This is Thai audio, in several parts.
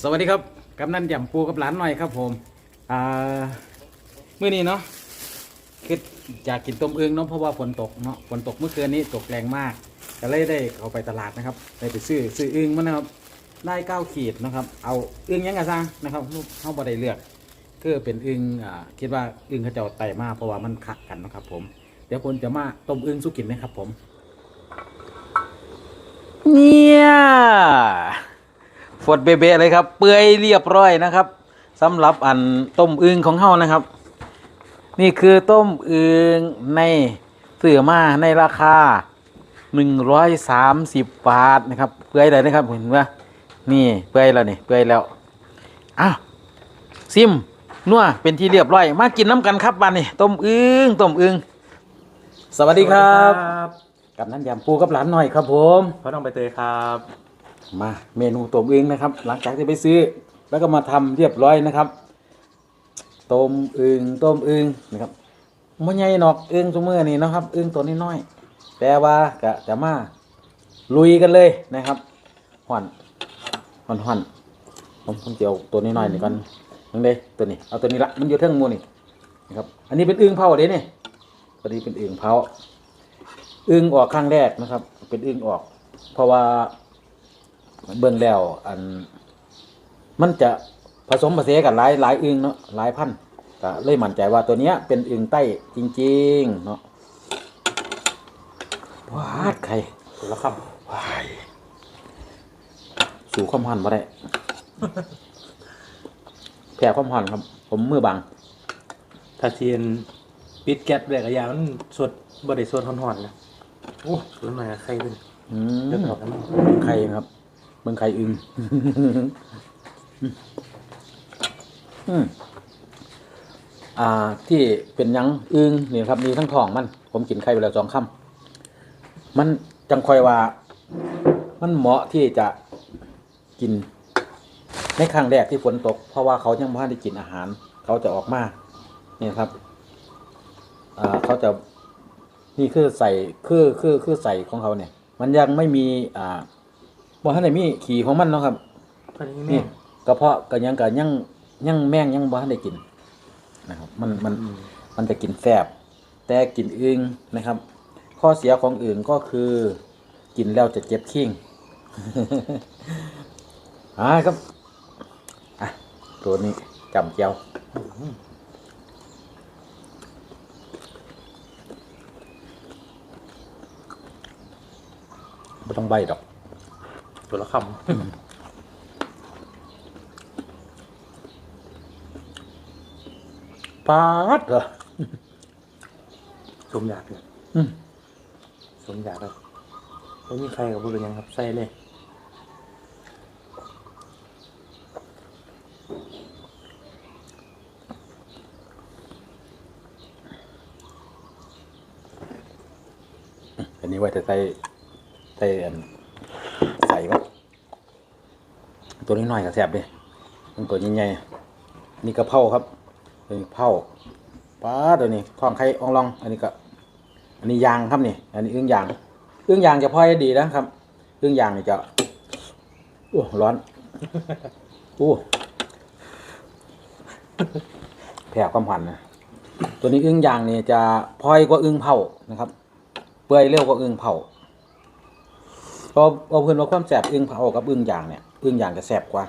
สวัสดีครับกำนันแจ่มปูกับหลานหน่อยครับผมอ่าเมื่อนี้เนาะคืออยากกินต้มอึ่งเนาะเพราะว่าฝนตกเนาะฝนตกเมื่อคืนนี้ตกแรงมากก็เลยได้เข้าไปตลาดนะครับได้ไปซื้อซื้ออึ่งมานะครับได้เก้าขีดนะครับ เอาอึ่งยังไงซะนะครับลูกเข้าบ่ได้เลือกก็เป็นอึ่งอ่าคิดว่าอึ่งเขาจะไต่มากเพราะว่ามันขัดกันนะครับ ผมเดี๋ยวผมจะมาต้มอึ่งสุกินนะครับ ผม เนี่ย ฟดเบะๆเลยครับ เปื่อยเรียบร้อยนะครับสำหรับอันต้มอึ่งของเฮานะครับ นี่คือต้มอึ่งในเสือมาในราคา 130 บาทนะครับ เปื่อยเลยนะครับเห็นไหมนี่เปื่อยแล้วนี่เปื่อยแล้วอ้าวซิมนัวเป็นที่เรียบร้อย มากินน้ำกันครับบ้านนี่ต้มอึ่งต้มอึ่งสวัสดีครับบกับนั้นยำปูกับหลานหน่อยครับผมพ่อน้องใบเตยครับ มาเมนูต้มเองนะครับ หลังจากที่ไปซื้อ แล้วก็มาทำเรียบร้อยนะครับต้มอึงต้มอึงนะครับมันใหญ่หนอกอึงสมือนี่นะครับอึงตัวน้อยๆแต่ว่าก็จะมาลุยกันเลยนะครับห่อนห่อนห่อนผมผมจะเอาตัวน้อยๆนี่ก่อนนึงเด้ตัวนี้เอาตัวนี้ละมันอยู่เทิงมูนี่นะครับ อันนี้เป็นอึงเผาเด้นี่ตัวนี้เป็นอึงเผาอึงออกครั้งแรกนะครับ เป็นอึงออก เพราะว่า เบิ่งแล้ว อัน มันจะผสมผสานกันหลายหลายอึงเนาะหลายพันธุ์ก็เลยมั่นใจว่าตัวเนี้ยเป็นอึงใต้จริง ๆ เนาะวาดไข่ตัวละควายสู่ความหันมาได้แพ้ความหันครับ ผมมือบังำถ้าเทียนปิดแก๊สแบกระยามันสดบริสดห่อนๆนะโอ้สดหน่อยอะไข่ขึ้นอืเลือดมออกกันมั้งไข่ครับ เบิ่งไข่อึงอ่า ที่เป็นยังอึงนี่ครับมีทั้งทองมัน ผมกินไข่ไปแล้วสองคำมันจังคอยว่า มันเหมาะที่จะกิน ในครั้งแรกที่ฝนตก เพราะว่าเขายังไม่ได้กินอาหาร เขาจะออกมาเนี่ยครับอ่าเขาจะนี่คือใส่คือคือคือใส่ของเขาเนี่ย มันยังไม่มีอ่า บ่ทันได้มีขี่ของมันเนาะครับ ตอนนี้นี่แม่กระเพาะก็ยังก็ยังยังแม่งยังบ่ทันได้กินนะครับ มันมันอืมมันจะกินแสบแต่กินอึงนะครับ ข้อเสียของอื่นก็คือ กินแล้วจะเจ็บขิ้ง อ่าครับอะตัวนี้จำเจียวไม่ต้องใบดอก ตัวละคำปาดเหรอสมอยากเลยอืมสมอยากเลยไม่มีใครกับบุญเป็นหยังครับใส่เลยอันนี้ไว้แต่ใส่ใส่อัน ใส่ก็ตัวนี้หน่อยก็แสบเลยมันตัวใหญ่ๆนี่กระเพราครับตัวนี้เผาป้าตัวนี้ท้องไข่อ่องลอง อันนี้ก็ อันนี้ยางครับนี่ อันนี้อึ้งยางอึ้งยางจะพอยดีนะครับอึ้งยางนี่จะโอ้ร้อนโอ้แผ่ความหันนะตัวนี้อึ้งยางนี่จะพอยกว่าอึ้งเผานะครับ เปื่อยเร็วกว่าอึ่งเผา พราเอาเพื่อนว่าความแสบอึ่งเผากับอึ่งย่างเนี่ยอึ่งย่างจะแสบกว่า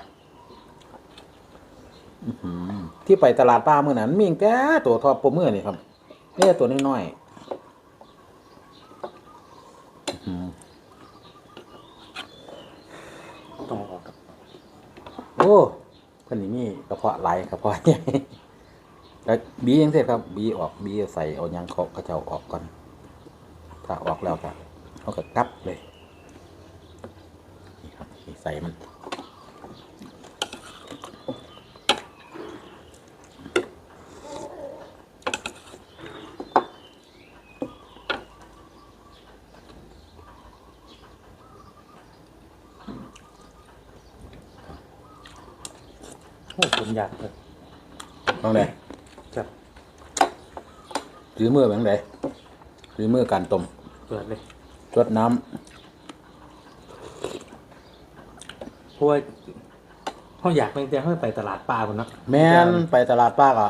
ที่ไปตลาดปลาเมื่อนั้นมีแต่ตัวทอปปมือนี่ครับเนี่ยตัวน้อยๆอื้อหือต้องออกกับโอ้เพื่นนี่มีกระเพาะไหลกระเพาะใหญ่แล้วบียังเสร็จครับ บีออกบีใส่เอายังเขากระเจ้าออกก่อน ถ้าออกแล้วก็เขาก็กลับเลย ใส่มัน โอ้สมอยากเลยต้องไหนจับหรือมือแบบไหนหรือมือการต้มเปิดเลยรดน้ เพราะว่าเขาอยากตั้งแต่เขาไปตลาดป่าคนนะแม่นไปตลาดป้าก็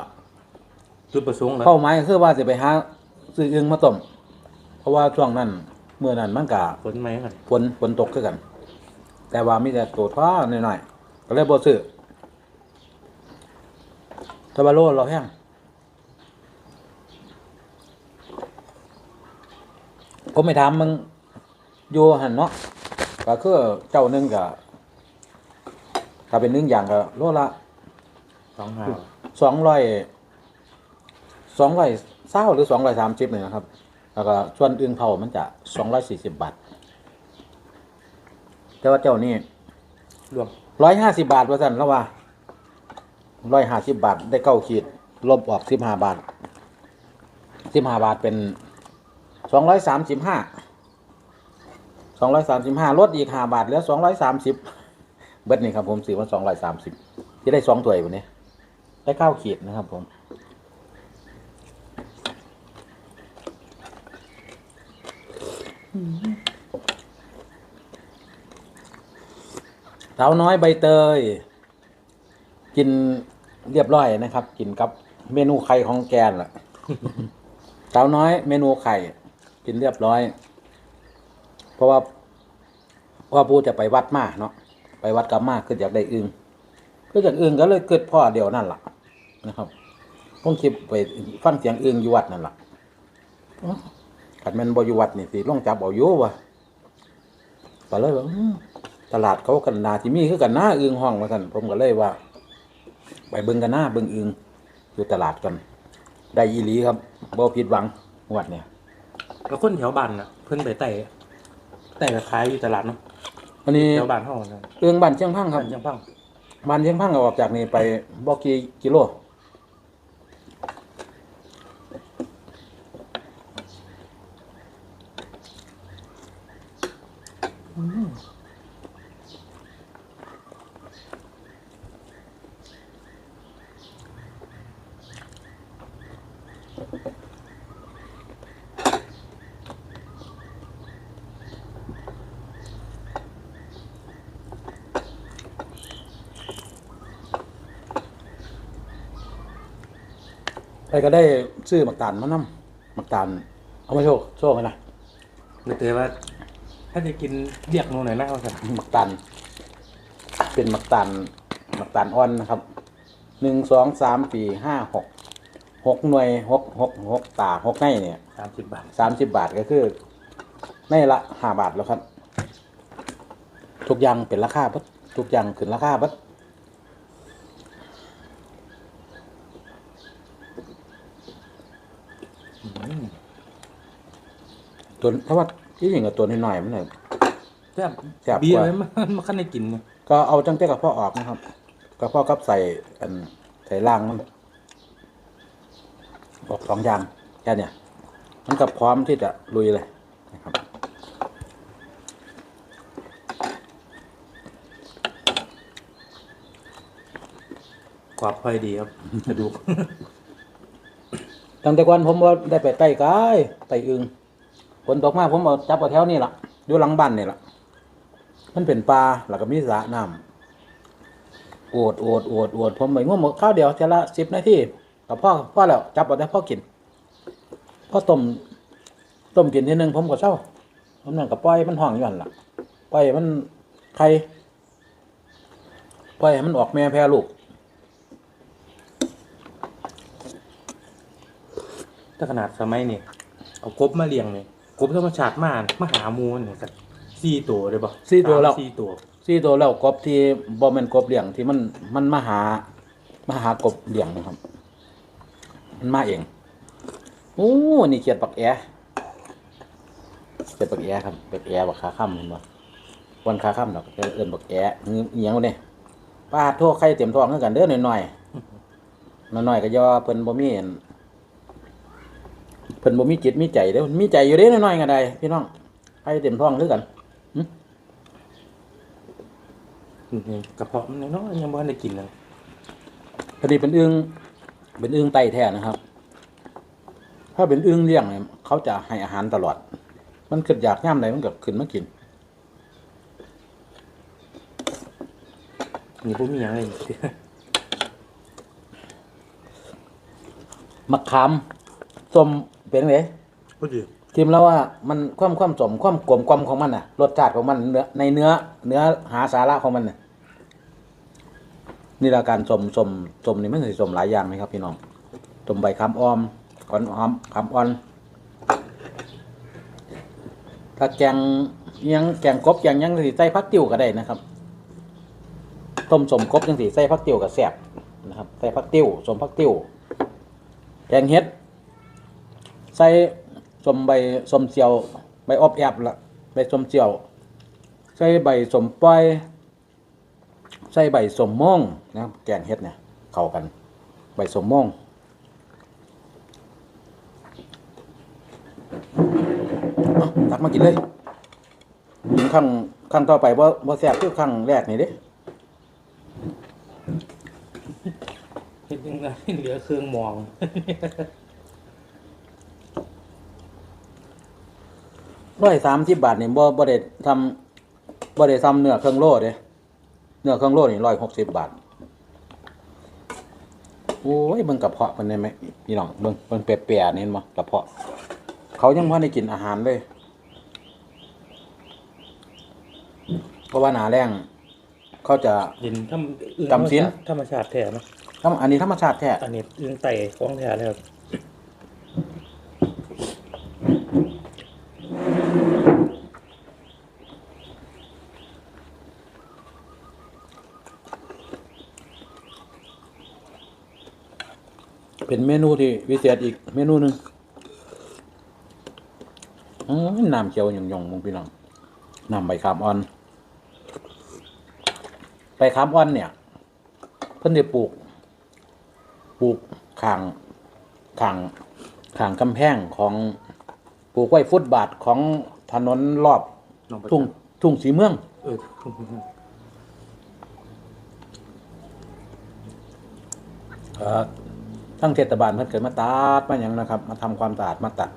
จุดประสงค์แล้วเป้าหมายก็คือว่าจะไปหาซื้ออึ่งมาต้มเพราะว่าช่วงนั้นเมื่อนั้นมันก็ผลไหมกันฝนฝนตกคือกัน แต่ว่ามีแต่ตัวท้อหน่อยๆก็เลยบ่ซื้อแตะบาโลเราแห้งผมไม่ถามมึงอยู่หันเนาะก็คือเจ้าหนึงก็ ถ้าเป็นหนึ่งอย่างก็โลละสองหาสองร้อยสองร้อยเศร้าหรือสองร้อยสามสิบเนี่ยนะครับ แล้วก็ส่วนอึ่งเผามันจะสองร้อยสี่สิบบาท แต่ว่าเจ้านี่รวมร้อยห้าสิบาทว่าสั่นแล้วว่าร้อยห้าสิบาทได้เก้าขีด ลบออกสิบห้าบาทสิบห้าบาทเป็นสองร้อยสามสิบห้าสองร้อยสามสิบห้าลดอีกห้าบาทเหลือสองร้อยสามสิบ เบิดนี่ครับผมซื้อมาสองร้อยสามสิบที่ได้สองถ้วยวันนี้ ได้เก้าขีดนะครับผมสาวน้อยใบเตย กินเรียบร้อยนะครับ กินกับเมนูไข่ของแกนล่ะสาวน้อยเมนูไข่ กินเรียบร้อย เพราะว่าว่าปูจะไปวัดมาเนาะ ไปวัดกลับมาคืออยากได้อึงก็จากอึงก็เลยเกิดพ่อเดียวนั่นแหละนะครับผมคิดไปฟังเสียงอึงอยู่วัดนั่นแหละขัดแมันบอยู่วัดนี่สิลองจับเอาอยู่วะก็เลยว่าอืมตลาดเขากันนาที่มีคือกันหน้าอึงห้องมาสั่นผมก็เลยว่า ไปเบิ่งกันหน้าเบิ่งอึงอยู่ตลาดกัน ได้อีหลีครับบ่ผิดหวังงวดเนี่ยแล้วคนแถวบ้านน่ะเพิ่นไปไต่ไต่ขายอยู่ตลาดเนาะ อันนี้แถวบ้านเขานะอึงบ้านเชียงพังครับบ้านยังพัง บ้านเชียงพังก็ออกจากนี่ไปบ่กี่กิโล ไปก็ได้ซื้อหมักตาลมานำหมักตาลเอามาโชว์โชว์กันนะเลยเตือนว่า ถ้าจะกินเรียกหนูหน่อยนะเขาสั่นหมักตาลเป็นหมักตาลหมักตาลอ่อนนะครับหนึ่งสองสามสี่ห้าหกหกหน่วยหกหกหกตาหกในเนี่ยสามสิบบาทสามสิบบาทก็คือในละห้าบาทแล้วครับ ทุกอย่างเป็นราคาเบัดทุกอย่างขึ้นราคาเบัด ตัวเพราะว่าที่จริงกับตัวน้อยๆมันเนี่ย แซ่บแซ่บกว่า เบียร์ไว้มันมันขั้นได้กินเนี่ยก็เอาจังเต้กระเพาะออกนะครับกระเพาะกับใส่อันใส่ล่างมันออกสองอย่างแค่เนี้ยมันก็พร้อมที่จะลุยเลยนะครับกรอบพอดีครับกระดูกตั้งแต่ก่อนผมว่าได้ไปไต่กายไต่อึง ฝนตกมาผมเอาจับเอาแถวนี่ล่ะอยู่หลังบ้านนี่ล่ะมันเป็นปลาแล้วก็มีสระน้ำโอดโอดโอดโอดผมไปง่วงหมดข้าวเดียวเทละสิบนาทีกับพ่อพ่อแล้วจับเอาแต่พ่อกินพ่อต้มต้มกินทีหนึงผมก็เศร้าผมนั่นก็ปล่อยมันห้องอยู่นั่นล่ะปล่อยมันไข่ปล่อยมันออกแม่แพร่ลูกถ้าขนาดสมัยนี่เอากบมาเลี้ยงเนี่ย กบธรรมชาติมามาหาหมูเนี่ยสักสี่ตัวเลยป่ะสี่ตัวแล้วสี่ตัวซี่ตัวแล้วกบที่บ่แม่นกบเลี้ยงที่มันมันมาหามาหากบเลี้ยงนะครับ มันมาเองโอ้นี่เขียดปักแอเขียดปักแอครับปักแอบักขาค่ำเห็นบ่วันขาค่ำดอกเอิ้นปักแอเอียงวะเนี่ยป้าโทษใครเต็มท้องคือกันเด้อหน่อยๆหน่อยๆก็ย่อเพิ่นบ่มีอันเพิ่นบ่มีจิตมีใจเด้อมีใจอยู่เด้หน่อยๆก็ได้พี่น้องใครเต็มท้องคือกันนี่กระเพาะมันน้อยๆยังไม่ได้กินเลยพอดีเป็นอึงเป็นอึงไตแท้นะครับ ถ้าเป็นอึงเลี้ยงเนี่ยเขาจะให้อาหารตลอด มันเกิดอยากย่ำใดมันก็ขึ้นมากินนี่บ่มีหยังเลยมะขามส้ม เป็นไงบ่ดีทีมแล้วว่ามันความความสมความกลมกลอมของมันน่ะรสชาติของมันเนื้อในเนื้อ เนื้อหาสาระของมันน่ะนี่ละการสมสมสมนี่มันสิสมหลายอย่างไหมครับ พี่น้องสมใบคำออมก่อนหอมคำอ่อนถ้าแกงอิหยังแกงกบแกงหยังสิใส่ผักติ๋วก็ได้นะครับต้มสมกบจังสิใส่ผักติ๋วก็แซ่บนะครับใส่ผักติ๋วสมผักติ๋วแกงเห็ด ใส่สมใบสมเจียว ใบอบแอบละใบสมเจียว ใส่ใบสมปล่อยใส่ใบสมม่วงนะแกงเห็ดเนี่ยเข้ากัน ใบสมม่วงตักมากินเลยกินข้างข้างต่อไปว่าว่าแซ่บคือข้างแรกนี่เด้เฮ็ดยังไงเหลือเครื่องมอง ร้อยสามสิบบาทนี่บ่บ่ได้ทำบ่ได้ทำเนื้อเครื่องโล่เด้เนื้อเครื่องโล่นี่ร้อยหกสิบบาทโอ้ยเบิ่งกระเพาะมันได้ไหมพี่น้องเบิ่งเบิ่งเปียๆนี่เห็นบ่กระเพาะ เขายังบ่ได้กินอาหารเลยเพราะว่าหนาแรงเขาจะเห็นทำอึ้งจำศีล ธรรมชาติแท้เนาะทำอันนี้ธรรมชาติแท้ อันนี้อึ้งไต่ของแท้เลยครับ เป็นเมนูที่วิเศษอีกเมนูหนึ่งอื้อน้ำเขียวหย่องๆมงพี่น้องน้ำใบขามอ่อนใบขามอ่อนเนี่ย เพิ่นได้ปลูก ปลูกข้างข้างข้างกำแพงของปลูกไว้ฟุตบาทของถนนรอบน้องประทุ่งจักษ์ทุ่งสีเมืองเออเอ่อ ทั้งเทศบาลเพิ่นเกิดมาตัดมาอย่างนะครับ มาทำความสะอาดมาตัด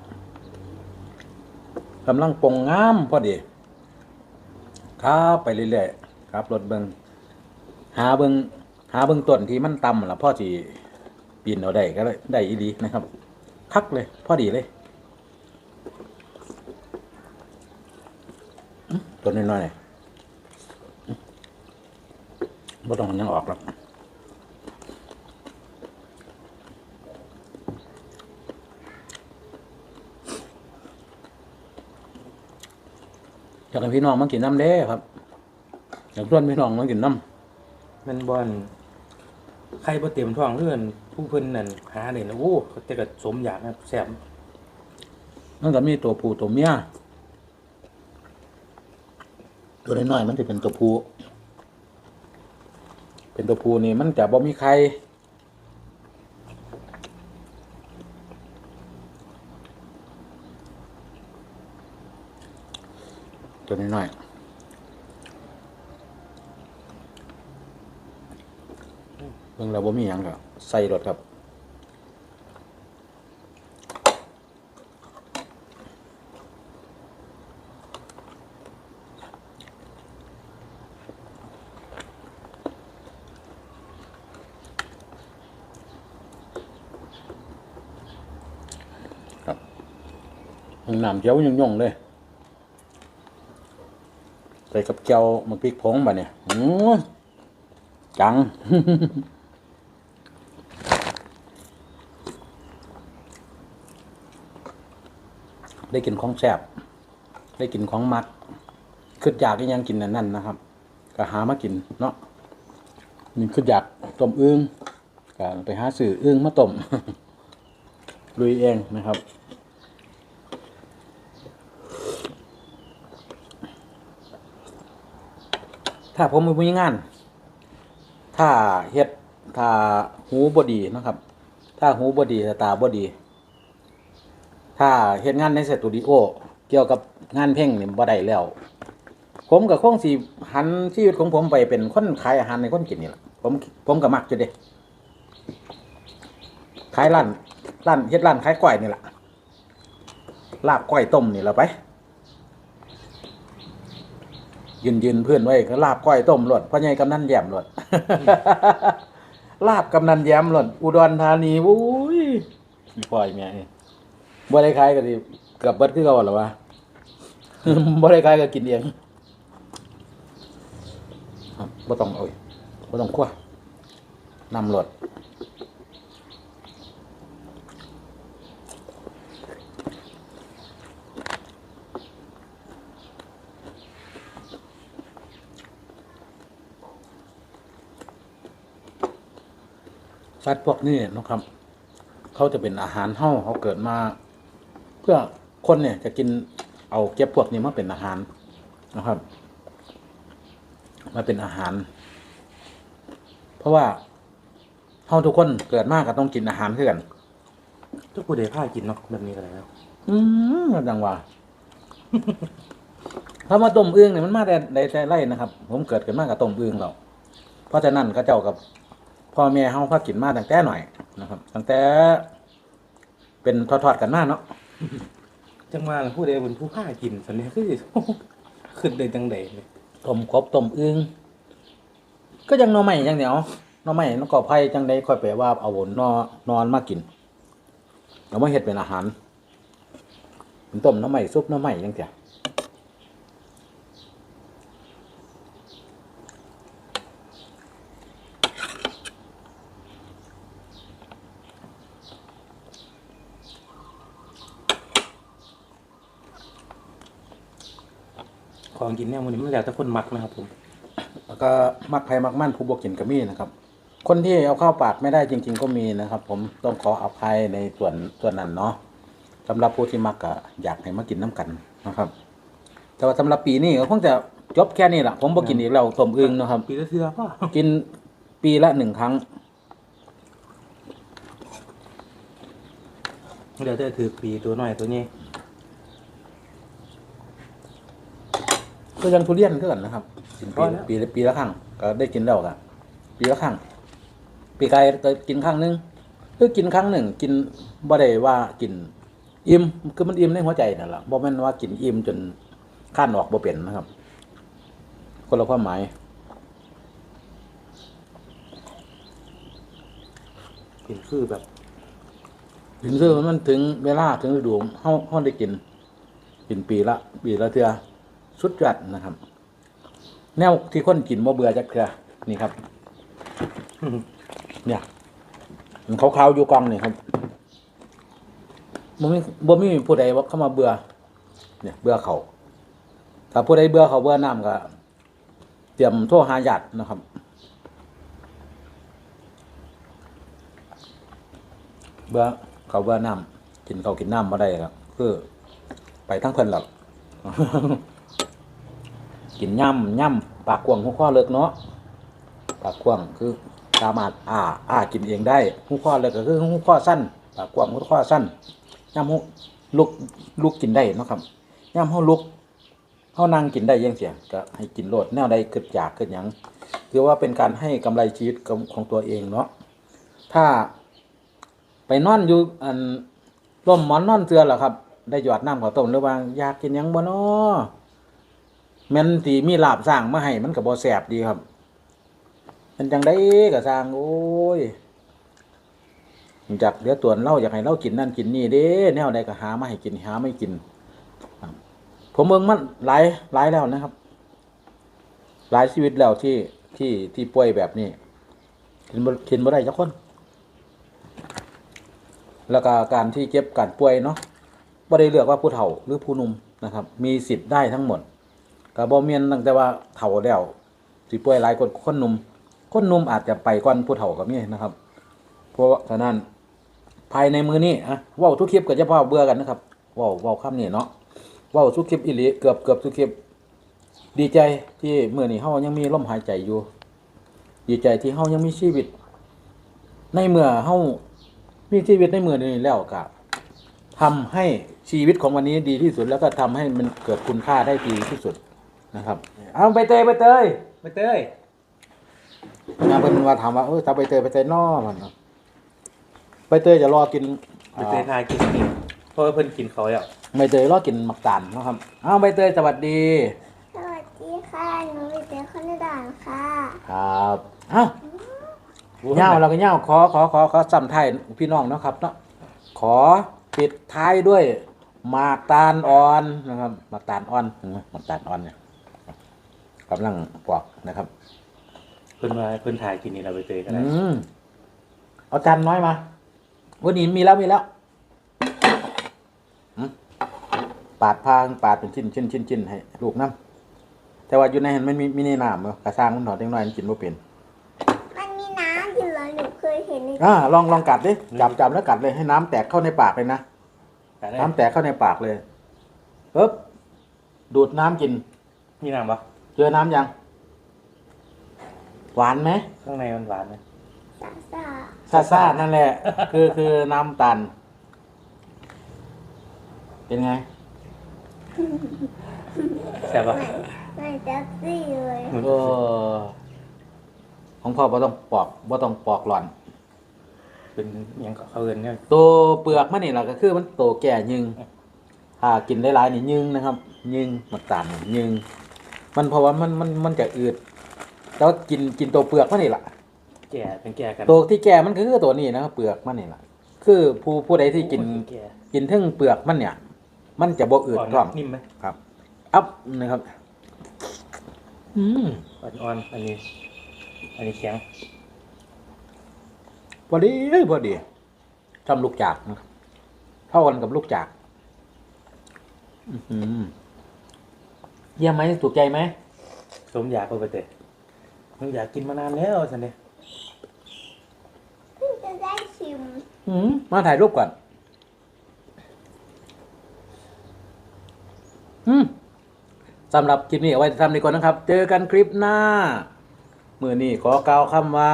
กำลังปงงามพอดีครับไปเรื่อยๆครับรถเบิงหาเบิงหาเบิงต้นที่มันต่ำล่ะพ่อที่ปีนเอาได้ก็ได้อีดีนะครับ คักเลย พอดีเลยต้นน้อยๆนี่อื้อบ่ต้องเอาหยังออกหรอก อยากให้พี่น้องมากินน้ำเด้ครับอยากชวนพี่น้องมากินน้มันบอนใครบ่เต็มท้องเพื่อนผู้เพิ่นนั่นหาได้นะโอ้แต่ก็สมอยากนะแซ่บำมันก็มีตัวผู้ตัวเมียตัวน้อยๆมันจะเป็นตัวผู้เป็นตัวผู้นี่มันจะบ่มีใครตัว น้อยเบิ่งแล้วบ่มีหยังก็ใส่รถครับน้ำเจียวย่งๆเลย ใส่กับเจียวมาพริกผงบ่เนี่ยอือจัง ได้กินของแซ่บได้กินของมักคืออยากอีหยังกินนั่นนะครับ ก็หามากินเนาะนี่คืออยากต้มอึ้งก็ไปหาซื้ออึ้งมาต้มลุยเองนะครับ ถ้าผมมีงาน ถ้าเฮ็ดถ้าหูบดีนะครับ ถ้าหูบดีตาบดี ถ้าเฮ็ดงานในสตูดิโอเกี่ยวกับงานเพลงนี่บ่ได้แล้ว ผมกับคงสิหันชีวิตของผมไปเป็นคนขายอาหารในคนกินนี่แหละผมผมก็มักอยู่เด้ขายร้านร้านเฮ็ดร้านขายก้อยนี่แหละลาบก้อยต้มนี่แหละไป ยืนยืนเพื่อนไว้ก็ลาบก้อยต้มหลดพ่อใหญ่กำนันแย้มหลด ลาบกำนันแย้มหลด อุดรธานีวุ้ยปล่อยแม่นี่บ่ได้ขายก็ดิเกือบเบิดคือเก่าหรอวะบ่ได้ขายก็กินเองครับบ่ต้องเอาบ่ต้องคั่วนำหลด สัตว์พวกนี้นะครับ เขาจะเป็นอาหารเห่าเขาเกิดมา เพื่อคนเนี่ยจะกินเอาเก็บพวกนี้มาเป็นอาหารนะครับ มาเป็นอาหาร เพราะว่าเฮาทุกคนเกิดมาก็ต้องกินอาหารเพื่อกันทุกผู้ใดพากินเนาะแบบนี้ก็ได้แล้วอืมดังว่าถ้ามาต้มอึ่งเนี่ยมันมาแต่ในแต่ไร่นะครับ ผมเกิดกันมากับต้มอึ่งเราเพราะฉะนั้นก็เจ้ากับ พ่อแม่เฮาพากินมาตั้งแต่หน่อยนะครับตั้งแต่ เป็นทอดๆกันมาเนาะจังว่าล่ะผู้ใดเป็นผู้พากินสันนี้คือขึ้นได้จังใดเลยต้มกบต้มอึ่งก็ยังหนอใหม่ยังเหนียวหนอใหม่นกกอไผ่จังใดค่อยไปว่าเอาวนนอนอนมากินเอามาเฮ็ดเป็นอาหารเป็นต้มหน้อใหม่ซุปหน้อใหม่ยังเสีย ของกินเนี่ยมันนี้มันแล้วแต่คนมักนะครับผม แล้วก็มักไผ่มักมั่นผู้บกินก็มีนะครับ คนที่เอาเข้าปากไม่ได้จริง ๆ ก็มีนะครับ ผมต้องขออภัยในส่วนส่วนนั้นเนาะสำหรับผู้ที่มักก็อยากให้มากินน้ำกันนะครับ แต่ว่าสำหรับปีนี้ก็คงจะจบแค่นี้แหละผมบ่กินอีกแล้วต้มอึ่งนะครับ ปีละเทือป่ะกินปีละหนึ่งครั้งเดี๋ยวจะถือปีตัวหน่อยตัวนี้ ก็ยังทุเรียนก็กันนะครับกินปีปีละปีละครั้งก็ได้กินแล้วก็ปีละครั้งปีกายก็กินครั้งหนึงคือกินครั้งหนึ่ง กินบ่ได้ว่ากินอิ่มคือมันอิ่มในหัวใจนั่นแหละบ่แม่นว่ากินอิ่มจนข้านออกบ่เป็นนะครับ คนละความหมายกินคือแบบ ถึงซื้อมันถึงเวลาถึงฤดูเฮาเฮาได้กิน กินปีละ ปีละเทื่อ สุดยอดนะครับ แนวที่คนกินบ่เบื่อจักเทื่อนี่ครับ เนี่ยมันขาวๆอยู่กองนี่ครับบ่มีบ่มีผู้ใดว่าเข้ามาเบื่อ เนี่ย เบื่อเขาถ้าผู้ใดเบื่อเขาเบื่อน้ำก็เตรียมโทรหาญาตินะครับเบื่อเขาเบื่อน้ำกินเขากินน้ำมาได้ครับคือไปทั้งเพิ่นหรอก กินย่ำย่ำปากกว้างหัวข้อเลิกเนาะปากกว้างคือสามารถอ่าอ่ากินเองได้หัวข้อเลิกก็คือหัวข้อสั้นปากกว้างหัวข้อสั้นย่ำหัวลุกลุกกินได้นะครับย่ำหัวลุกเขานั่งกินได้ยังเสียก็ให้กินโลดแนวใดเกิดอยากเกิดหยังคือว่าเป็นการให้กำไรชีวิตของตัวเองเนาะถ้าไปนอนอยู่อันร่มหมอนนอนเสือเหรอครับ ได้หยอดน้ำข้าวต้มหรือว่าอยากกินยังบ่นอ แม่นที่มีลาบสร้างมาให้มันก็บ่แสบดีครับมันจังได้ก็สร้างโอ้ยจากเดี๋ยวตัวเราอยากให้เรากินนั่นกินนี่เด้แนวใดก็หามาให้กินหาไม่กินผมเบิ่งมันหลายหลายแล้วนะครับ หลายชีวิตแล้วที่ที่ที่ป่วยแบบนี้กินกินบ่ได้จักคน แล้วก็การที่เจ็บการป่วยเนาะบ่ได้เลือกว่าผู้เฒ่าหรือผู้หนุ่มนะครับ มีสิทธิ์ได้ทั้งหมด ก็บ่แม่นตั้งแต่ว่าเฒ่าแล้วสิป่วยหลายคนคนหนุ่มคนหนุ่มอาจจะไปก่อนผู้เฒ่าก็มีนะครับ เพราะฉะนั้นภายในมือนี้อะว้าทุกคลิปก็จะพาเบื่อกันนะครับว้าเว้าคำนี้เนาะว้าทุกคลิปอีหลีเกือบเกือบทุกคลิป ดีใจที่มื้อนี้เฮายังมีลมหายใจอยู่ ดีใจที่เฮายังมีชีวิต ในเมื่อเฮามีชีวิตในมือนี้แล้วก็ทำให้ชีวิตของวันนี้ดีที่สุดแล้วก็ทำให้มันเกิดคุณค่าได้ดีที่สุด นะครับเอาไปเตยไปเตยไปเต้ยนะเป็นว่าถามว่าเออถ้าไปเตยไปเตยนอมันเนาะไปเตยจะรอกินไปเต้ยทายกินนี่เพราะว่าเพิ่นกินเขาแล้วใบเตยรอกินหมักตาลนะครับเอาใบเตยสวัสดีสวัสดีค่ะครับเอ้าเงาเราก็เงาขอขอขอขอซ้ำไทายพี่น้องเนาะครับเนาะขอปิดท้ายด้วยหมากตาลอ่อนนะครับหมากตาลอ่อนเห็นไหมหมากตาลอ่อนเนี่ย กำลังปอกนะครับเพิ่นว่าเพิ่นถ่ายกินนี่เราไปเจอกันอืได้มเอาจานน้อยมาวันนี้มีแล้วมีแล้วอืมปาดพางปาดเป็นชิ้นชิ้นชิ้นชิ้นให้ลูกน้ำแต่ว่าอยู่ในหันมันมีมีในน้ำเนอะกระซ้างมันถอดเล็กน้อยมันกินไม่เป็นมันมีน้ำอยู่เหรอหนูเคยเห็นในอ่าลองลองกัดดิจับจับแล้วกัดเลยให้น้ำแตกเข้าในปากเลยนะ แต่ได้น้ำแตกเข้าในปากเลยปึ๊บดูดน้ำกินมีน้ำปะ เจอน้ำยัง หวานไหมข้างในมันหวานไหมซาซาซาซ่านั่นแหละ คือคือน้ำตาลเป็นไงแซ่บปะไม่ไม่แท็กซี่เลยเออของพ่อบ่ต้องปอกบ่ต้องปอกหล่อน เป็นหยังก็เขาเอินเนี่ยตัวเปลือกมันนี่แหละก็คือมันโตแก่ยึงถ้ากินได้หลายๆนี่ยึงนะครับยึงมันตาลนี่ยึง มันเพราะว่ามันมันมันจะอืดแล้วกินกินตัวเปลือกมันนี่แหละแก่เป็นแก่กันตัวที่แก่มันก็คือตัวนี้นะครับเปลือกมันนี่แหละคือผู้ผู้ใดที่กินแก่กินทึ่งเปลือกมันเนี่ย มันจะบ่อืดอ่อนท้องนิ่มไหมครับอัพนะครับ อืมอ่อนๆอันนี้ อันนี้แข็งพอดีพอดีทำลูกจากนะครับเท่ากันกับลูกจาก อื้อหือ เยี่ยมไหมถูกใจไหมสมอยากไปเตะมันอยากกินมานานแล้วสันเนี่ยเพิ่งจะได้ชิมอืมมาถ่ายรูปก่อน อืมสำหรับคลิปนี้เอาไว้ทำดีก่อนนะครับ เจอกันคลิปหน้า มือนี้ขอกล่าวคำว่า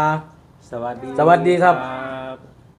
สวัสดี สวัสดีครับบ